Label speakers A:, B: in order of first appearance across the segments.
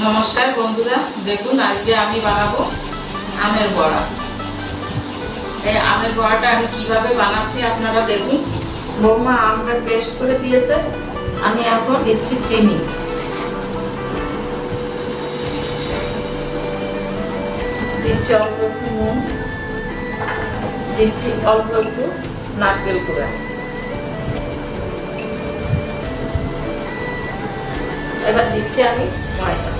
A: নমস্কার বন্ধুরা, দেখুন আজকে আমি বানাবো আমের বড়া। এই আমের বড়াটা আমি কীভাবে বানাচ্ছি আপনারা দেখুন। বৌমা আমটা পেস্ট করে দিয়েছে, আমি এখন দিচ্ছি চিনি। দিচ্ছি অল্প একটু নুন, দিচ্ছি অল্প একটু নারকেল কুড়া এবার দিচ্ছি আমি ময়দা।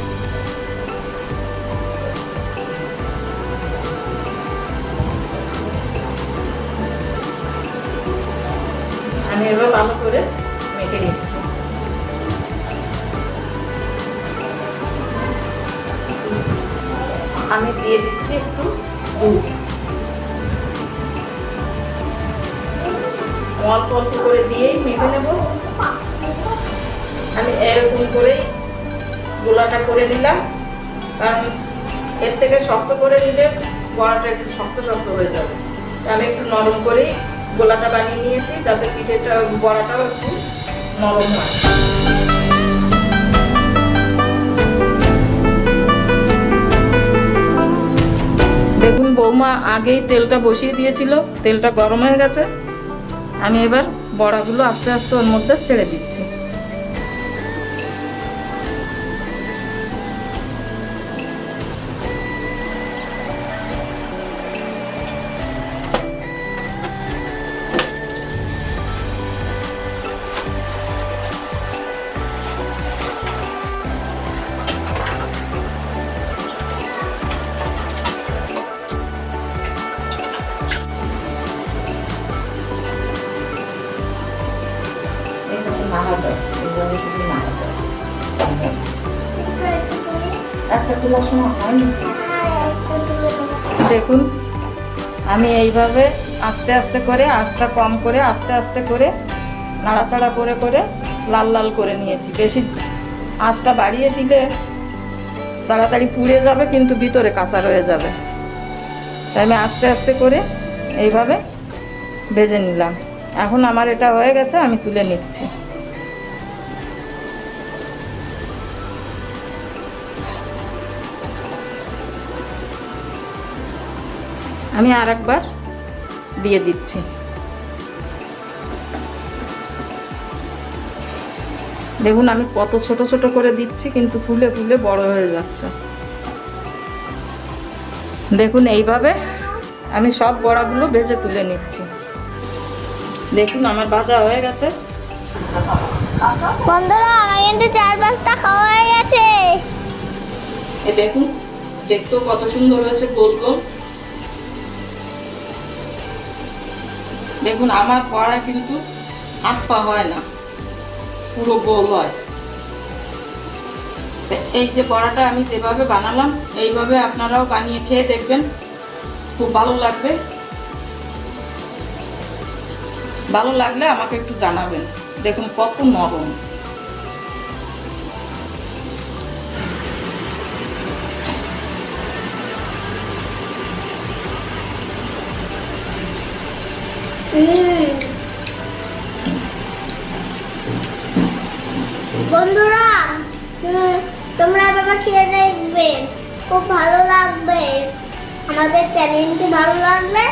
A: আমি এবার ভালো করে মেখে নিচ্ছি। আমি দিয়ে দিচ্ছি একটু দুধ। অল্প অল্প করে দিয়েই মেখে নেব। আমি এরকম করেই গোলাটা করে নিলাম। কারণ এর থেকে শক্ত করে নিলে বড়াটা একটু শক্ত শক্ত হয়ে যাবে। আমি একটু নরম করেই গোলাটা বানিয়ে নিয়েছি, যাতে পিঠেটা, বড়াটাও একটু নরম হয়। দেখুন বৌমা আগেই তেলটা বসিয়ে দিয়েছিল, তেলটা গরম হয়ে গেছে। আমি এবার বড়াগুলো আস্তে আস্তে ওর মধ্যে ছেড়ে দিচ্ছি। একটা তোলার সময় হয়নি? দেখুন, আমি এইভাবে আস্তে আস্তে করে আঁচটা কম করে, আস্তে আস্তে করে, নাড়াচাড়া করে করে লাল লাল করে নিয়েছি। বেশি আঁচটা বাড়িয়ে দিলে তাড়াতাড়ি পুড়ে যাবে, কিন্তু ভিতরে কাঁচা রয়ে যাবে। তাই আমি আস্তে আস্তে করে এইভাবে ভেজে নিলাম। এখন আমার এটা হয়ে গেছে, আমি তুলে নিচ্ছি। আমি আর একবার দিয়ে দিচ্ছি। দেখুন আমি কত ছোট ছোট করে দিচ্ছি কিন্তু ফুলে ফুলে বড় হয়ে যাচ্ছে। দেখুন এইভাবে আমি সব বড়াগুলো ভেজে তুলে নিচ্ছি। দেখুন আমার ভাজা হয়ে গেছে।
B: বন্ধুরা আমার কিন্তু চার পাঁচটা খাওয়া হয়ে গেছে।
A: এ দেখুন দেখতেও কত সুন্দর হয়েছে গোল গোল। দেখুন, আমার পড়া কিন্তু হাত পা হয় না, পুরো গোল হয়। এই যে বড়াটা আমি যেভাবে বানালাম, এইভাবে আপনারাও বানিয়ে খেয়ে দেখবেন, খুব ভালো লাগবে। ভালো লাগলে আমাকে একটু জানাবেন, দেখুন কত নরম।
B: বন্ধুরা তোমরা বাবা খেয়ে দেখবে। খুব ভালো লাগবে। আমাদের চ্যানেলটি ভালো লাগবে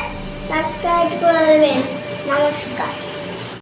B: সাবস্ক্রাইব করে দেবেন। নমস্কার।